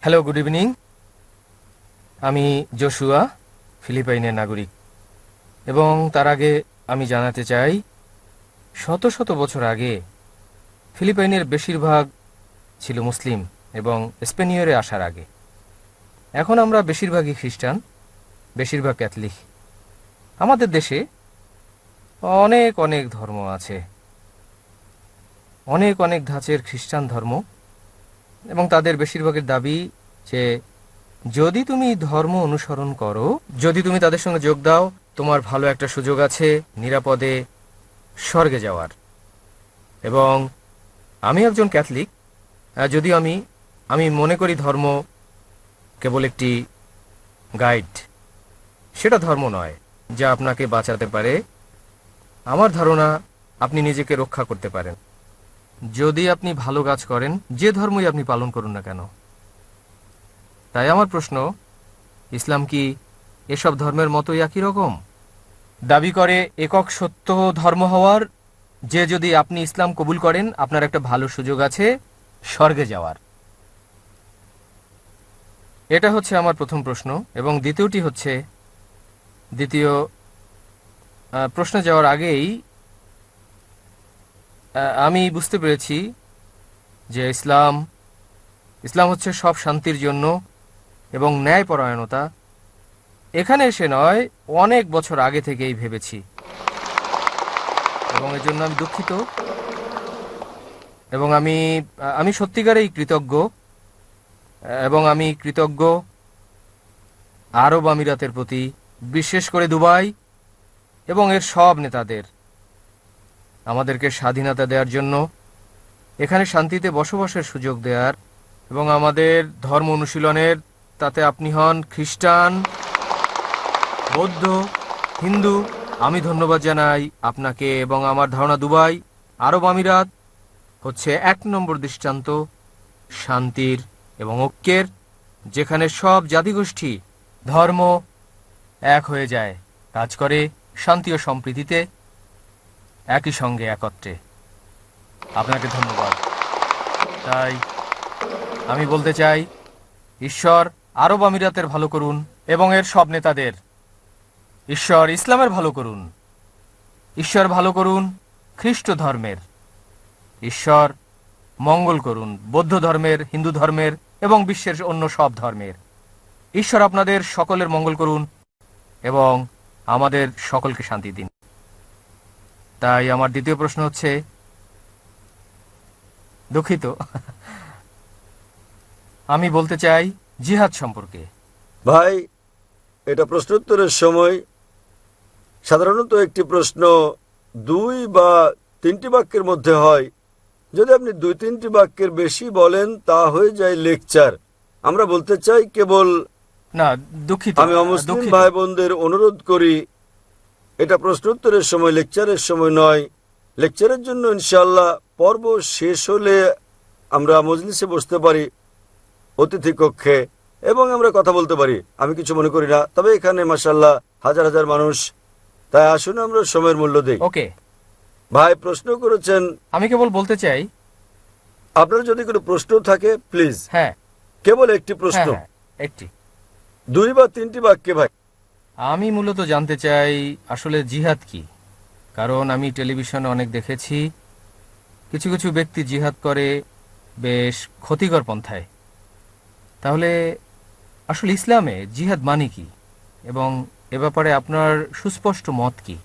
Hello good evening আমি Joshua ফিলিপাইনের নাগরিক। এবং তার আগে আমি জানাতে চাই, শত শত বছর আগে ফিলিপাইনের বেশিরভাগ ছিল মুসলিম এবং স্পেনীয়রে আসার আগে। এখন আমরা বেশিরভাগই খ্রিস্টান, বেশিরভাগ ক্যাথলিক। আমাদের দেশে অনেক অনেক ধর্ম আছে। অনেক অনেক ধাঁচের খ্রিস্টান ধর্ম এবং তাদের বেশিরভাগের দাবি যে যদি তুমি ধর্ম অনুসরণ করো, যদি তুমি তাদের সঙ্গে যোগ দাও, তোমার ভালো একটা সুযোগ আছে নিরাপদে স্বর্গে যাওয়ার। এবং আমি একজন ক্যাথলিক যদিও আমি আমি মনে করি ধর্ম কেবল একটি গাইড। সেটা ধর্ম নয়, যা আপনাকে বাঁচাতে পারে। আমার ধারণা, আপনি নিজেকে রক্ষা করতে পারেন। যদি আপনি ভালো কাজ করেন, যে ধর্মই আপনি পালন করুন না কেন? তাই আমার প্রশ্ন, ইসলাম কি এসব ধর্মের মতোই একই রকম? দাবি করে, একক সত্য ধর্ম হওয়ার, যে যদি আপনি ইসলাম কবুল করেন, আপনার একটা ভালো সুযোগ আছে, স্বর্গে যাওয়ার। এটা হচ্ছে আমার প্রথম প্রশ্ন, এবং দ্বিতীয়টি হচ্ছে, দ্বিতীয় প্রশ্নে যাওয়ার আগেই আমি বুঝতে পেরেছি যে ইসলাম ইসলাম হচ্ছে সব শান্তির জন্য এবং ন্যায়পরায়ণতা। এখানে এসে নয়, অনেক বছর আগে থেকেই ভেবেছি। এবং এর জন্য আমি দুঃখিত। এবং আমি আমি সত্যিকারেই কৃতজ্ঞ। এবং আমি কৃতজ্ঞ আরব আমিরাতের প্রতি, বিশেষ করে দুবাই এবং এর সব নেতাদের। আমাদেরকে স্বাধীনতা দেওয়ার জন্য, এখানে শান্তিতে বসবাসের সুযোগ দেওয়ার এবং আমাদের ধর্ম অনুশীলনের, তাতে আপনি হন খ্রিস্টান, বৌদ্ধ, হিন্দু, আমি ধন্যবাদ জানাই আপনাকে এবং আমার ধারণা দুবাই, আরব আমিরাত হচ্ছে এক নম্বর দৃষ্টান্ত, শান্তির এবং ঐক্যের, যেখানে সব জাতিগোষ্ঠী, ধর্ম এক হয়ে যায়। কাজ করে শান্তি ও সম্প্রীতিতে একই সঙ্গে একত্রে। আপনাকে ধন্যবাদ। তাই আমি বলতে চাই, ঈশ্বর আরব আমিরাতের ভালো করুন এবং এর সব নেতাদের। ঈশ্বর ইসলামের ভালো করুন। ঈশ্বর ভালো করুন খ্রিস্ট ধর্মের। ঈশ্বর মঙ্গল করুন বৌদ্ধ ধর্মের, হিন্দু ধর্মের এবং বিশ্বের অন্য সব ধর্মের। ঈশ্বর আপনাদের সকলের মঙ্গল করুন এবং আমাদের সকলকে শান্তি দিন। তাই আমার দ্বিতীয় প্রশ্ন হচ্ছে দুঃখিত। আমি বলতে চাই জিহাদ সম্পর্কে। ভাই এটা প্রশ্নোত্তরের সময় সাধারণত একটি প্রশ্ন দুই বা তিনটি বাক্যের মধ্যে হয়। যদি আপনি দুই তিনটি বাক্যের বেশি বলেন তা হয়ে যায় লেকচার। আমরা বলতে চাই কেবল না দুঃখিত আমি অমুসলিম ভাই বোনদের অনুরোধ করি এটা প্রশ্নোত্তরের সময় লেকচারের সময় নয়। লেকচারের জন্য ইনশাল্লাহ পর্ব শেষ হলে আমরা মজলিসে বসতে পারি অতিথি কক্ষে এবং আমরা কথা বলতে পারি। আমি কিছু মনে করি না তবে এখানে মাসাল্লাহ হাজার হাজার মানুষ। তাই আসুন আমরা সময়ের মূল্য দিই। ওকে। ভাই প্রশ্ন করেছেন আমি কেবল বলতে চাই আপনার যদি কোনো প্রশ্ন থাকে প্লিজ হ্যাঁ। কেবল একটি প্রশ্ন। হ্যাঁ, হ্যাঁ, একটি। দুই বা তিনটি বাক্যে ভাই। আমি মূলত জানতে চাই, আসলে জিহাদ কি? কারণ আমি টেলিভিশনে অনেক দেখেছি, কিছু কিছু ব্যক্তি জিহাদ করে বেশ ক্ষতিকর পন্থায়। তাহলে, আসলে ইসলামে জিহাদ মানে কি? এবং এ ব্যাপারে আপনার সুস্পষ্ট মত কি?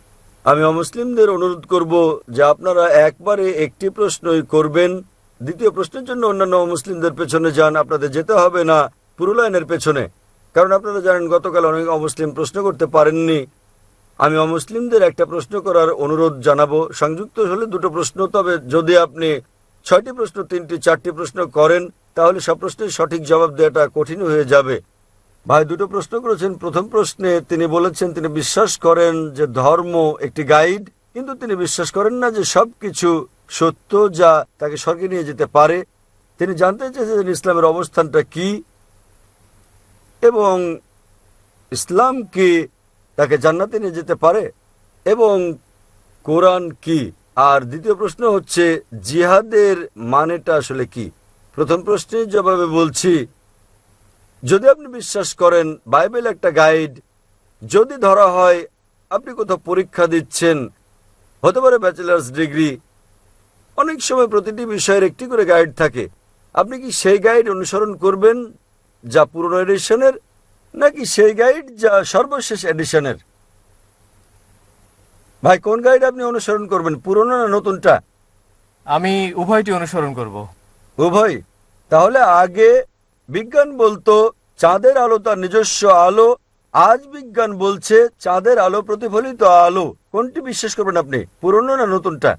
আমি অমুসলিমদের অনুরোধ করব যে আপনারা একবারে একটি প্রশ্নই করবেন। দ্বিতীয় প্রশ্নের জন্য অন্যান্য অমুসলিমদের পেছনে যান, আপনাদের যেতে হবে না পুরো লাইনের পেছনে। কারণ আপনারা জানেন, গতকাল অনেক অমুসলিম প্রশ্ন করতে পারেননি। আমি অমুসলিমদের একটা প্রশ্ন করার অনুরোধ জানাব। সংযুক্ত হলে দুটো প্রশ্ন, তবে যদি আপনি ছয়টি প্রশ্ন, তিনটি, চারটি প্রশ্ন করেন, তাহলে সব প্রশ্নের সঠিক জবাব দেওয়াটা কঠিন হয়ে যাবে। ভাই, দুটো প্রশ্ন করেছেন। প্রথম প্রশ্নে তিনি বলেছেন, তিনি বিশ্বাস করেন যে ধর্ম একটি গাইড, কিন্তু তিনি বিশ্বাস করেন না যে সব কিছু সত্য যা তাকে স্বর্গে নিয়ে যেতে পারে। তিনি জানতে চেয়েছেন ইসলামের অবস্থানটা কি। এবং ইসলাম কি? তাকে জান্নাতে নিয়ে যেতে পারে? এবং কোরআন কি? আর দ্বিতীয় প্রশ্ন হচ্ছে, জিহাদের মানেটা আসলে কি? প্রথম প্রশ্নের জবাবে বলছি, যদি আপনি বিশ্বাস করেন, বাইবেল একটা গাইড, যদি ধরা হয়, আপনি কোথাও পরীক্ষা দিচ্ছেন, হতে পারে ব্যাচেলার্স ডিগ্রি, অনেক সময় প্রতিটি বিষয়ের একটি করে গাইড থাকে। আপনি কি সেই গাইড অনুসরণ করবেন? যা পুরনো এডিশনের নাকি সেই গাইড যা সর্বশেষ এডিশনের ভাই কোন গাইড আপনি অনুসরণ করবেন পুরনো না নতুনটা? আমি উভয়টি অনুসরণ করব। উভয়? তাহলে আগে বিজ্ঞান বলতো চাঁদের আলো তার নিজস্ব আলো আজ বিজ্ঞান বলছে চাঁদের আলো প্রতিফলিত আলো। কোনটি বিশ্বাস করবেন আপনি পুরনো না নতুনটা?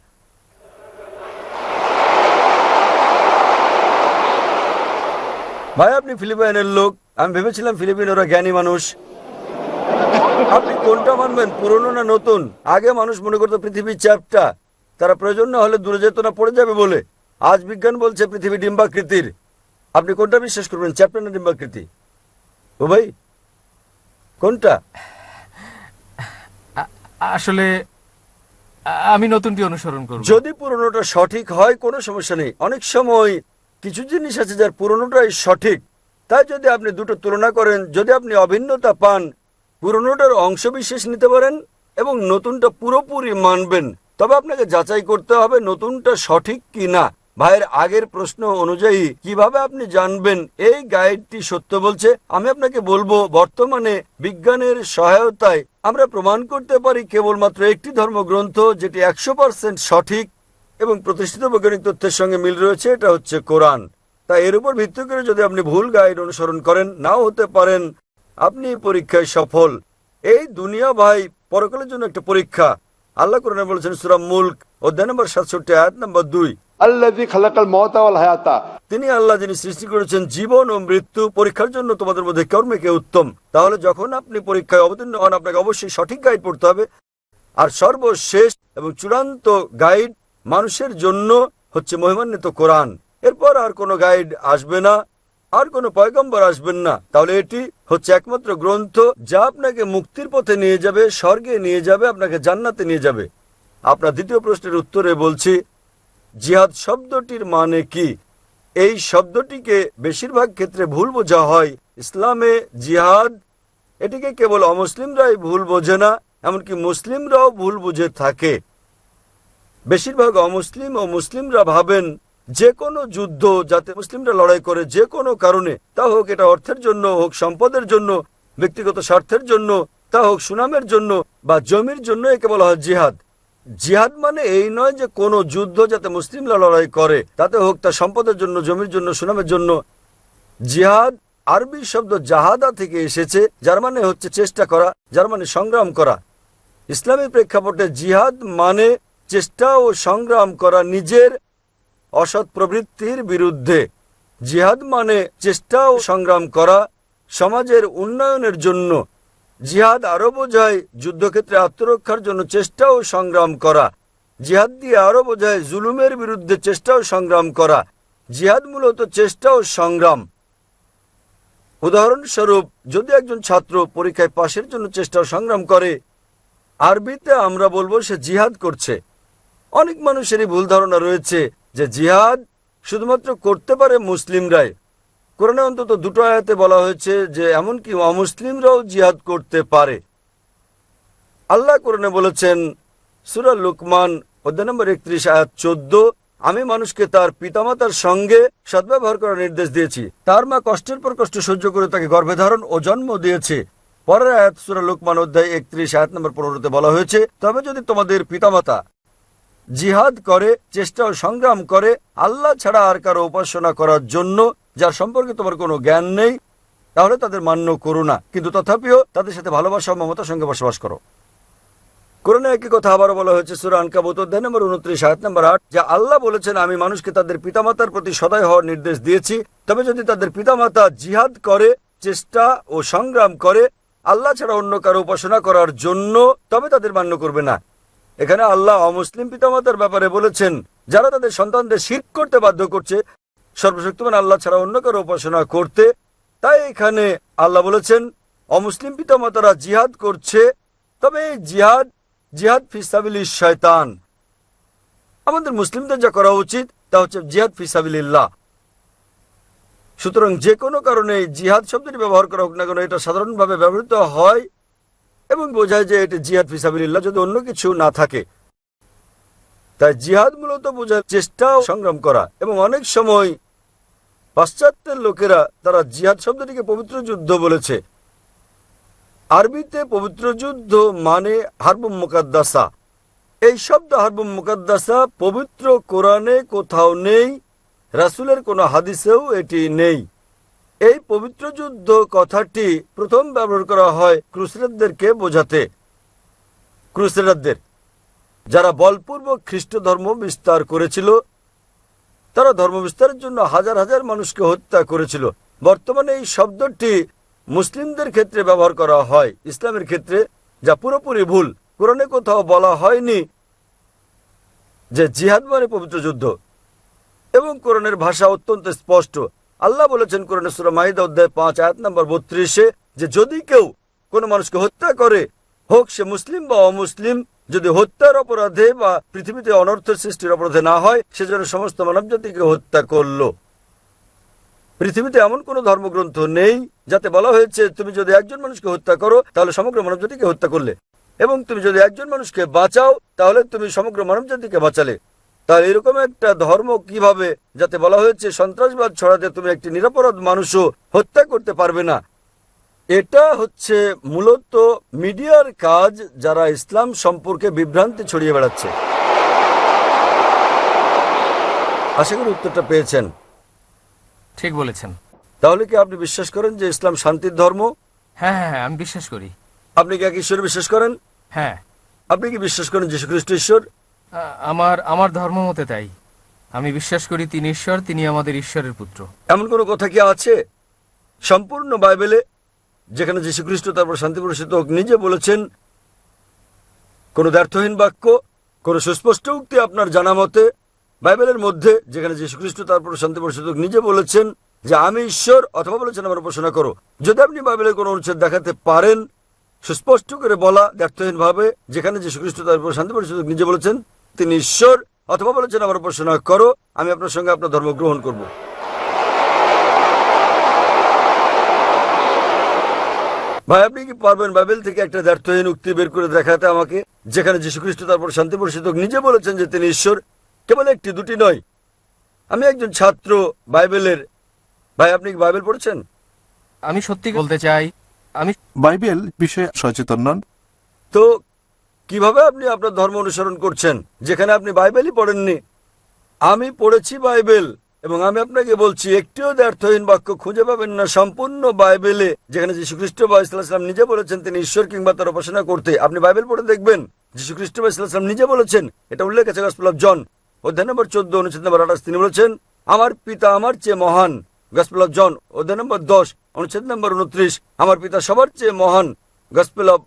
ভাই আপনি ফিলিপাইনের লোক। আমি ভেবেছিলাম ফিলিপিন ওরা জ্ঞানী মানুষ। আপনি কোনটা মানবেন পুরনো না নতুন? আগে মানুষ মনে করতো পৃথিবীর চ্যাপটা তারা প্রয়োজন না হলে দূরে যেত না পড়ে যাবে বলে। আজ বিজ্ঞান বলছে পৃথিবী ডিম্বাকৃতির। আপনি কোনটা বিশ্বাস করবেন চ্যাপ্টার না ডিম্বাকৃতি? ও ভাই কোনটা? আসলে আমি নতুনটি অনুসরণ করব। যদি পুরনোটা সঠিক হয় কোনো সমস্যা নেই। অনেক সময় কিছু জিনিস আছে যার পুরনোটাই সঠিক। তাই যদি আপনি দুটো তুলনা করেন, যদি আপনি অভিন্নতা পান, পুরনোটার অংশ বিশেষ নিতে পারেন এবং নতুনটা পুরোপুরি মানবেন, তবে আপনাকে যাচাই করতে হবে নতুনটা সঠিক কি না ভাইয়ের আগের প্রশ্ন অনুযায়ী কীভাবে আপনি জানবেন এই গাইডটি সত্য বলছে, আমি আপনাকে বলব বর্তমানে বিজ্ঞানের সহায়তায় আমরা প্রমাণ করতে পারি কেবলমাত্র একটি ধর্মগ্রন্থ যেটি একশো সঠিক এবং প্রতিষ্ঠিত বৈজ্ঞানিক তথ্যের সঙ্গে মিল রয়েছে এটা হচ্ছে কোরআন। তাই এর উপর ভিত্তি করে যদি আপনি ভুল গাইড অনুসরণ করেন নাও হতে পারেন আপনি পরীক্ষায় সফল। এই দুনিয়া ভাই পরকালের জন্য একটা পরীক্ষা। আল্লাহ কোরআনে বলেছেন সুরাম মুল্ক অধ্যায় নম্বর সাতষট্টি আয়াত নম্বর দুই। তিনি আল্লাহ যিনি সৃষ্টি করেছেন জীবন ও মৃত্যু পরীক্ষার জন্য তোমাদের মধ্যে কর্মে কে উত্তম। তাহলে যখন আপনি পরীক্ষায় অবতীর্ণ হন আপনাকে অবশ্যই সঠিক গাইড পড়তে হবে। আর সর্বশেষ এবং চূড়ান্ত গাইড মানুষের জন্য হচ্ছে মহিমান্বিত কোরআন। এরপর আর কোনো গাইড আসবে না, আর কোনো পয়গম্বর আসবেন না। তাহলে এটি হচ্ছে একমাত্র গ্রন্থ যা আপনাকে মুক্তির পথে নিয়ে যাবে, স্বর্গে নিয়ে যাবে, আপনাকে জান্নাতে নিয়ে যাবে। আপনার দ্বিতীয় প্রশ্নের উত্তরে বলছি, জিহাদ শব্দটির মানে কি? এই শব্দটিকে বেশিরভাগ ক্ষেত্রে ভুল বোঝা হয়। ইসলামে জিহাদ, এটিকে কেবল অমুসলিমরাই ভুল বোঝে না, এমনকি মুসলিমরাও ভুল বুঝে থাকে। বেশিরভাগ অমুসলিম ও মুসলিমরা ভাবেন যে কোনো যুদ্ধ যাতে মুসলিমরা লড়াই করে যে কোনো কারণে, তা হোক এটা অর্থের জন্য হোক সম্পদের জন্য, ব্যক্তিগত স্বার্থের জন্য, তা হোক সুনামের জন্য বা জমির জন্য একে বলা হয় জিহাদ। জিহাদ মানে এই নয় যে কোনো যুদ্ধ যাতে মুসলিমরা লড়াই করে, তাতে হোক তা সম্পদের জন্য, জমির জন্য, সুনামের জন্য। জিহাদ আরবি শব্দ জাহাদা থেকে এসেছে, যার মানে হচ্ছে চেষ্টা করা, যার মানে সংগ্রাম করা। ইসলামী প্রেক্ষাপটে জিহাদ মানে চেষ্টা ও সংগ্রাম করা নিজের অসৎ প্রবৃত্তির বিরুদ্ধে। জিহাদ মানে চেষ্টা ও সংগ্রাম করা সমাজের উন্নয়নের জন্য। জিহাদ আরও বোঝায় যুদ্ধক্ষেত্রে আত্মরক্ষার জন্য চেষ্টা ও সংগ্রাম করা। জিহাদ দিয়ে আরও বোঝায় জুলুমের বিরুদ্ধে চেষ্টা ও সংগ্রাম করা। জিহাদ মূলত চেষ্টা ও সংগ্রাম। উদাহরণস্বরূপ, যদি একজন ছাত্র পরীক্ষায় পাশের জন্য চেষ্টা ও সংগ্রাম করে, আরবিতে আমরা বলব সে জিহাদ করছে। অনেক মানুষেরই ভুল ধারণা রয়েছে যে জিহাদ শুধুমাত্র করতে পারে মুসলিমরাই। কোরআনে অন্তত দুটো আয়াতে বলা হয়েছে যে, এমনকি অমুসলিমরাও জিহাদ করতে পারে। আল্লাহ কোরআনে বলেছেন, সুরা লুকমান, অধ্যায় নম্বর একত্রিশ, আয়াত চোদ্দ, আমি মানুষকে তার পিতামাতার সঙ্গে সদ্ব্যবহার করার নির্দেশ দিয়েছি। তার মা কষ্টের পর কষ্ট সহ্য করে তাকে গর্ভে ধারণ ও জন্ম দিয়েছে। পরের আয়াত সুরা লোকমান, অধ্যায় একত্রিশ, আয়াত নম্বর পনেরোতে বলা হয়েছে, তবে যদি তোমাদের পিতামাতা জিহাদ করে, চেষ্টা ও সংগ্রাম করে, আল্লাহ ছাড়া আর কারও উপাসনা করার জন্য, যার সম্পর্কে তোমার কোনো জ্ঞান নেই, তাহলে তাদের মান্য করো না। কিন্তু তথাপিও তাদের সাথে ভালোবাসা মমতার সঙ্গে বসবাস করো। কোরআনে একই কথা আবারও বলা হয়েছে সুরা আনকাবুত, অধ্যায় নম্বর উনত্রিশ, আয়াত নম্বর আট। যে আল্লাহ বলেছেন, আমি মানুষকে তাদের পিতামাতার প্রতি সদয় হওয়ার নির্দেশ দিয়েছি। তবে যদি তাদের পিতামাতা জিহাদ করে, চেষ্টা ও সংগ্রাম করে, আল্লাহ ছাড়া অন্য কারও উপাসনা করার জন্য, তবে তাদের মান্য করবে না। এখানে আল্লাহ অমুসলিম পিতামাতার ব্যাপারে বলেছেন, যারা তাদের সন্তানদের শির করতে বাধ্য করছে, সর্বশক্তিমান আল্লাহ ছাড়া অন্য কারও উপাসনা করতে, তাই এখানে আল্লাহ বলেছেন, অমুসলিম পিতামাতারা জিহাদ করছে, তবে এই জিহাদ জিহাদ ফিসাবিল শয়তান। আমাদের মুসলিমদের যা করা উচিত, তা হচ্ছে জিহাদ ফিসাবিল্লাহ সুতরাং যে কোনো কারণে জিহাদ শব্দটি ব্যবহার করা হোক না কেন, এটা সাধারণভাবে ব্যবহৃত হয় এবং বোঝায় যে এটি জিহাদ ফিসাবিল্লাহ যদি অন্য কিছু না থাকে। তাই জিহাদ মূলত বোঝার চেষ্টা সংগ্রাম করা এবং অনেক সময় পাশ্চাত্যের লোকেরা তারা জিহাদ শব্দটিকে পবিত্র যুদ্ধ বলেছে। আরবিতে পবিত্র যুদ্ধ মানে হারবুম মুকাদ্দাসা। এই শব্দ হারবুম মুকাদ্দাসা পবিত্র কোরআনে কোথাও নেই, রাসুলের কোনো হাদিসেও এটি নেই। এই পবিত্র যুদ্ধ কথাটি প্রথম ব্যবহার করা হয় ক্রুসেডারদেরকে বোঝাতে। ক্রুসেডারদের, যারা বলপূর্বক খ্রিস্ট ধর্ম বিস্তার করেছিল, তারা ধর্ম বিস্তারের জন্য হাজার হাজার মানুষকে হত্যা করেছিল। বর্তমানে এই শব্দটি মুসলিমদের ক্ষেত্রে ব্যবহার করা হয়। ইসলামের ক্ষেত্রে, যা পুরোপুরি ভুল। কোরআনে কোথাও বলা হয়নি যে জিহাদ মানে পবিত্র যুদ্ধ। এবং কোরআনের ভাষা অত্যন্ত স্পষ্ট। আল্লাহ বলেছেন কোরআনের সুরা মাহিদা অধ্যায় পাঁচ, আয়াত নম্বর বত্রিশে, যে যদি কেউ কোনো মানুষকে হত্যা করে, হোক সে মুসলিম বা অমুসলিম, যদি হত্যার অপরাধে বা পৃথিবীতে অনর্থের সৃষ্টির অপরাধে না হয়, সে যেন সমস্ত মানবজাতিকে হত্যা করল। পৃথিবীতে এমন কোনো ধর্মগ্রন্থ নেই যাতে বলা হয়েছে, তুমি যদি একজন মানুষকে হত্যা করো, তাহলে সমগ্র মানবজাতিকে হত্যা করলে। এবং তুমি যদি একজন মানুষকে বাঁচাও, তাহলে তুমি সমগ্র মানবজাতিকে বাঁচালে। তাহলে এরকম একটা ধর্ম কীভাবে যাতে বলা হয়েছে সন্ত্রাসবাদ ছড়াতে তুমি একটি নিরাপরাধ মানুষও হত্যা করতে পারবে না? এটা হচ্ছে মূলত মিডিয়ার কাজ যারা ইসলাম সম্পর্কে বিভ্রান্তি ছড়িয়ে বেড়াচ্ছে। আশা করি উত্তরটা পেয়েছেন। ঠিক বলেছেন। তাহলে কি আপনি বিশ্বাস করেন যে ইসলাম শান্তির ধর্ম? হ্যাঁ হ্যাঁ হ্যাঁ আমি বিশ্বাস করি। আপনি কি এক ঈশ্বর বিশ্বাস করেন? হ্যাঁ। আপনি কি বিশ্বাস করেন যীশু খ্রিস্ট ঈশ্বর? আমার আমার ধর্ম মতে তাই। আমি বিশ্বাস করি তিনি ঈশ্বর, তিনি আমাদের ঈশ্বরের পুত্র। এমন কোনো কথা কি আছে? সম্পূর্ণ বাইবেলে, যেখানে যীশু খ্রিস্ট তারপর শান্তি প্রসিত নিজে বলেছেন, কোনো ব্যর্থহীন বাক্য, কোনো সুস্পষ্ট উক্তি আপনার জানা মতে, বাইবেলের মধ্যে, যেখানে যীশু খ্রিস্ট তারপর শান্তি প্রসিত নিজে বলেছেন যে আমি ঈশ্বর, অথবা বলেছেন আমার উপাসনা করো। যদি আপনি বাইবেলের কোনো অনুচ্ছেদ দেখাতে পারেন, সুস্পষ্ট করে বলা ব্যর্থহীন ভাবে যেখানে যীশু খ্রিস্ট তারপর শান্তি প্রসিত নিজে বলেছেন তিনি ঈশ্বর অথবা বলেছেন আমার উপাসনা করো আমি আপনার সঙ্গে আপনার ধর্ম গ্রহণ করব। ভাই আপনি কি পারবেন বাইবেল থেকে একটা ব্যর্থহীন উক্তি বের করে দেখাতে আমাকে যেখানে যীশু খ্রিস্ট তারপর শান্তি পরিষদ নিজে বলেছেন যে তিনি ঈশ্বর কেবল একটি দুটি নয়। আমি একজন ছাত্র বাইবেলের। ভাই আপনি কি বাইবেল পড়েছেন? আমি সত্যি বলতে চাই আমি বাইবেল বিষয়ে সচেতন নন। তো কীভাবে আপনি আপনার ধর্ম অনুসরণ করছেন? যেখানে আপনি বাইবেলই পড়েননি। আমি পড়েছি বাইবেল, এবং আমি আপনাকে বলছি, একটিও ব্যর্থহীন বাক্য খুঁজে পাবেন না। সম্পূর্ণ বাইবেলে, যেখানে যীশু খ্রিস্ট বা ইসলাম নিজে বলেছেন তিনি ঈশ্বর কিংবা তার উপাসনা করতে। আপনি বাইবেল পড়ে দেখবেন যীশু খ্রিস্ট বা ইসলাম নিজে বলেছেন। এটা উল্লেখ আছে গসপেল অফ জন, অধ্যায় নম্বর চোদ্দ, অনুচ্ছেদ নম্বর আঠাশ, তিনি বলেছেন, আমার পিতা আমার চেয়ে মহান। গসপেল অফ জন, অধ্যায় নম্বর দশ, অনুচ্ছেদ নম্বর উনত্রিশ, আমার পিতা সবার চেয়ে মহান। গসপেল অফ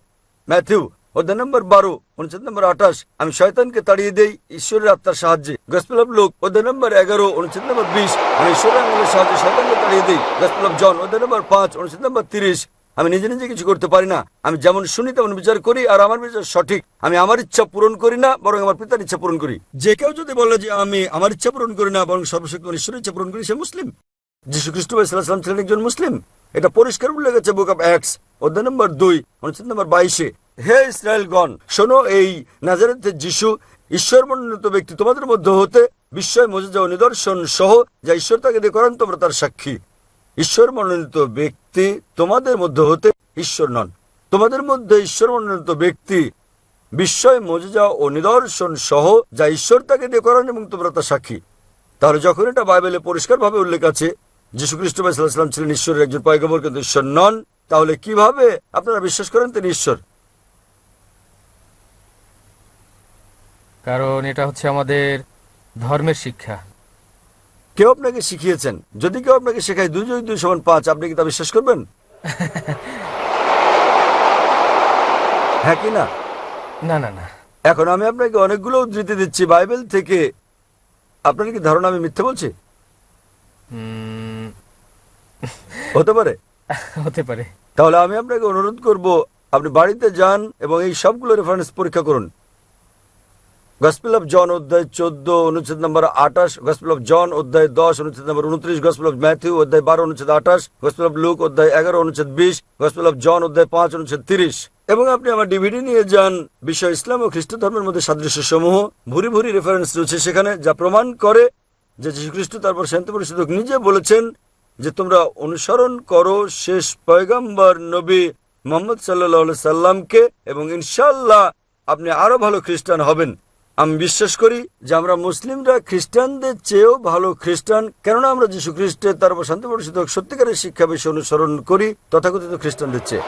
ম্যাথিউ অধ্যায় নম্বর বারো অনুচ্ছেদ নম্বর আঠাশ, আমি শয়তানকে তাড়িয়ে দেই ঈশ্বরের আত্মার সাহায্যে। গসপেল লোক অধ্যায় নম্বর এগারো অনুচ্ছেদ নম্বর বিশ, আমি ঈশ্বরের সাহায্যে শয়তানকে তাড়িয়ে দিই। গসপেল জন অধ্যায় নম্বর পাঁচ অনুচ্ছেদ নম্বর তিরিশ, আমি নিজে নিজে কিছু করতে পারি না। আমি যেমন শুনি, তেমন বিচার করি, আর আমার বিচার সঠিক। আমি আমার ইচ্ছা পূরণ করি না, বরং আমার পিতার ইচ্ছা পূরণ করি। যে কেউ যদি বলে যে আমি আমার ইচ্ছা পূরণ করি না, বরং সর্বশক্তি ঈশ্বরের ইচ্ছা পূরণ করি, সে মুসলিম। যীশু খ্রিস্ট ইসলাম ছিলেন একজন মুসলিম। এটা পরিষ্কার উল্লেখ আছে বুক অফ অ্যাক্টস অধ্যায় নম্বর দুই, অনুচ্ছেদ নম্বর বাইশে। হে ইসরায়েলগণ, শোনো এই নাজারেতের যিশু ঈশ্বর মনোনীত ব্যক্তি তোমাদের মধ্যে হতে বিস্ময় মজে যাও, নিদর্শন সহ যা ঈশ্বর তাকে দিয়ে করেন, তোমরা তার সাক্ষী। ঈশ্বর মনোনীত ব্যক্তি তোমাদের মধ্যে হতে ঈশ্বর নন। তোমাদের মধ্যে ঈশ্বর মনোনীত ব্যক্তি বিস্ময় মজেজা ও নিদর্শন সহ যা ঈশ্বর তাকে দিয়ে করেন এবং তোমরা তার সাক্ষী। তাহলে যখন এটা বাইবেলে পরিষ্কারভাবে উল্লেখ আছে যীশু খ্রিস্ট সাল্লাম ছিলেন ঈশ্বরের একজন পয়গম্বর কিন্তু ঈশ্বর নন। তাহলে কীভাবে আপনারা বিশ্বাস করেন তিনি ঈশ্বর? কারণ এটা হচ্ছে আমাদের ধর্মের শিক্ষা। কেউ আপনাকে শিখিয়েছেন? যদি কেউ আপনাকে শেখায় দুই দুই দুই সমান পাঁচ আপনি কি তা বিশ্বাস করবেন? হ্যাঁ কি না? না না না। এখন আমি আপনাকে অনেকগুলো উদ্ধৃতি দিচ্ছি। বাইবেল থেকে আপনার কি ধারণা আমি মিথ্যে বলছি? উম, হতে পারে। হতে পারে। তাহলে আমি আপনাকে অনুরোধ করব আপনি বাড়িতে যান এবং এই সবগুলো রেফারেন্স পরীক্ষা করুন। গসপিল অফ জন অধ্যায় চোদ্দ অনুচ্ছেদ নম্বর আঠাশ গসপিল অফ জন অধ্যায় দশ অনুচ্ছেদ নম্বর উনত্রিশ গসপিল অফ ম্যাথিউ অধ্যায় বারো অনুচ্ছেদ আঠাশ গসপিল অফ লুক অধ্যায় এগারো অনুচ্ছেদ বিশ গসপিল অফ জন অধ্যায় পাঁচ অনুচ্ছেদ তিরিশ। এবং আপনি আমার ডিভিডি নিয়ে যান বিশ্ব ইসলাম ও খ্রিস্ট ধর্মের মধ্যে সাদৃশ্য সমূহ ভুরি ভুরি রেফারেন্স রয়েছে সেখানে যা প্রমাণ করে যে যীশুখ্রিস্ট তারপর শান্তি পরিষদক নিজে বলেছেন যে তোমরা অনুসরণ করো শেষ পয়গাম্বর নবী মোহাম্মদ সাল্লা সাল্লামকে এবং ইনশাল্লাহ আপনি আরও ভালো খ্রিস্টান হবেন। আমি বিশ্বাস করি যে আমরা মুসলিমরা খ্রিস্টানদের চেয়েও ভালো খ্রিস্টান। কেননা আমরা যীশু খ্রিস্টের তারপর শান্তি পরিষদ সত্যিকারের শিক্ষা বেশি অনুসরণ করি, তথাকথিত খ্রিস্টানদের চেয়ে।